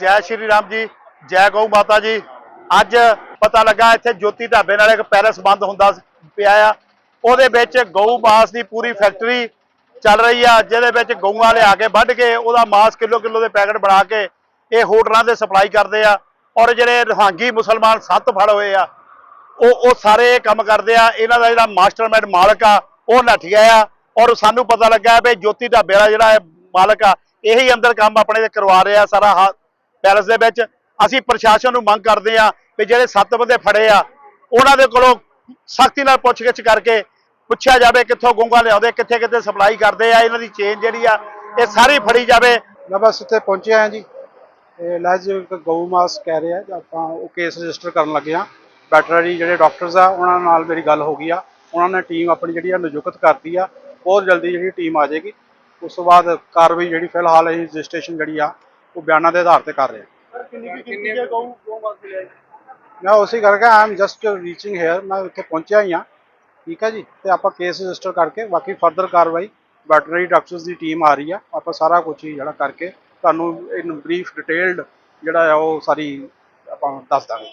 ਜੈ ਸ਼੍ਰੀ ਰਾਮ ਜੀ, ਜੈ ਗਊ ਮਾਤਾ ਜੀ। ਅੱਜ ਪਤਾ ਲੱਗਾ ਇੱਥੇ ਜੋਤੀ ਢਾਬੇ ਨਾਲ ਇੱਕ ਪੈਲਸ ਬੰਦ ਹੁੰਦਾ ਪਿਆ ਆ। ਉਹਦੇ ਵਿੱਚ ਗਊ ਮਾਸ ਦੀ ਪੂਰੀ ਫੈਕਟਰੀ ਚੱਲ ਰਹੀ ਆ, ਜਿਹਦੇ ਵਿੱਚ ਗਊਆਂ ਲਿਆ ਕੇ ਵੱਢ ਕੇ ਉਹਦਾ ਮਾਸ ਕਿਲੋ ਕਿਲੋ ਦੇ ਪੈਕਟ ਬਣਾ ਕੇ ਇਹ ਹੋਟਲਾਂ ਦੇ ਸਪਲਾਈ ਕਰਦੇ ਆ। ਔਰ ਜਿਹੜੇ ਰਹਾਂਗੀ ਮੁਸਲਮਾਨ ਸੱਤ ਫੜ ਹੋਏ ਆ, ਉਹ ਉਹ ਸਾਰੇ ਇਹ ਕੰਮ ਕਰਦੇ ਆ। ਇਹਨਾਂ ਦਾ ਜਿਹੜਾ ਮਾਸਟਰਮਾਈਂਡ ਮਾਲਕ ਆ, ਉਹ ਨੱਠ ਗਿਆ ਆ। ਔਰ ਸਾਨੂੰ ਪਤਾ ਲੱਗਾ ਵੀ ਜੋਤੀ ਢਾਬੇ ਦਾ ਜਿਹੜਾ ਇਹ ਮਾਲਕ ਆ, ਇਹੀ ਅੰਦਰ ਕੰਮ ਆਪਣੇ ਤੇ ਕਰਵਾ ਰਿਹਾ ਸਾਰਾ ਹਾ- ਪੈਲਸ ਦੇ ਵਿੱਚ। ਅਸੀਂ ਪ੍ਰਸ਼ਾਸਨ ਨੂੰ ਮੰਗ ਕਰਦੇ ਆ ਵੀ ਜਿਹੜੇ ਸੱਤ ਬੰਦੇ ਫੜੇ ਆ, ਉਹਨਾਂ ਦੇ ਕੋਲੋਂ ਸਖਤੀ ਨਾਲ ਪੁੱਛਗਿੱਛ ਕਰਕੇ ਪੁੱਛਿਆ ਜਾਵੇ ਕਿੱਥੋਂ ਗੁੰਗਾ ਲਿਆਉਂਦੇ, ਕਿੱਥੇ ਕਿੱਥੇ ਸਪਲਾਈ ਕਰਦੇ ਆ, ਇਹਨਾਂ ਦੀ ਚੇਨ ਜਿਹੜੀ ਆ, ਇਹ ਸਾਰੀ ਫੜੀ ਜਾਵੇ। ਮੈਂ ਬਸ ਇੱਥੇ ਪਹੁੰਚਿਆ ਹਾਂ ਜੀ। ਤੇ ਲੈਜ ਗਊ ਮਾਸ ਕਹਿ ਰਿਹਾ ਤੇ ਆਪਾਂ ਉਹ ਕੇਸ ਰਜਿਸਟਰ ਕਰਨ ਲੱਗੇ ਆ ਵੈਟਰਨਰੀ ਜਿਹੜੇ ਡਾਕਟਰਸ ਆ, ਉਹਨਾਂ ਨਾਲ ਮੇਰੀ ਗੱਲ ਹੋ ਗਈ ਆ। ਉਹਨਾਂ ਨੇ ਟੀਮ ਆਪਣੀ ਜਿਹੜੀ ਆ ਨਿਯੁਕਤ ਕਰਤੀ ਆ। ਬਹੁਤ ਜਲਦੀ ਜਿਹੜੀ ਟੀਮ ਆ ਜਾਏਗੀ। ਉਸ ਤੋਂ ਬਾਅਦ ਕਾਰਵਾਈ ਜਿਹੜੀ ਫਿਲਹਾਲ ਅਸੀਂ ਰਜਿਸਟ੍ਰੇਸ਼ਨ ਜਿਹੜੀ ਆ ਉਹ ਬਿਆਨਾਂ ਦੇ ਆਧਾਰ ਤੇ ਕਰ ਰਹੇ। ਹਾਂ ਮੈਂ ਉਸੇ ਕਰਕੇ I am just reaching here ਮੈਂ ਇੱਥੇ ਪਹੁੰਚਿਆ ਹੀ ਆ ਠੀਕ ਹੈ ਜੀ? ਤੇ ਆਪਾਂ ਕੇਸ ਰਜਿਸਟਰ ਕਰਕੇ ਬਾਕੀ ਫਰਦਰ ਕਾਰਵਾਈ ਵੈਟਰਨਰੀ ਡਾਕਟਰਸ ਦੀ ਟੀਮ ਆ ਰਹੀ ਆ। ਆਪਾਂ ਸਾਰਾ ਕੁਝ ਹੀ ਜਿਹੜਾ ਕਰਕੇ ਤੁਹਾਨੂੰ ਇਨ ਬਰੀਫ ਡਿਟੇਲਡ ਜਿਹੜਾ ਆ ਉਹ ਸਾਰੀ ਆਪਾਂ ਦੱਸ ਦਾਂਗੇ।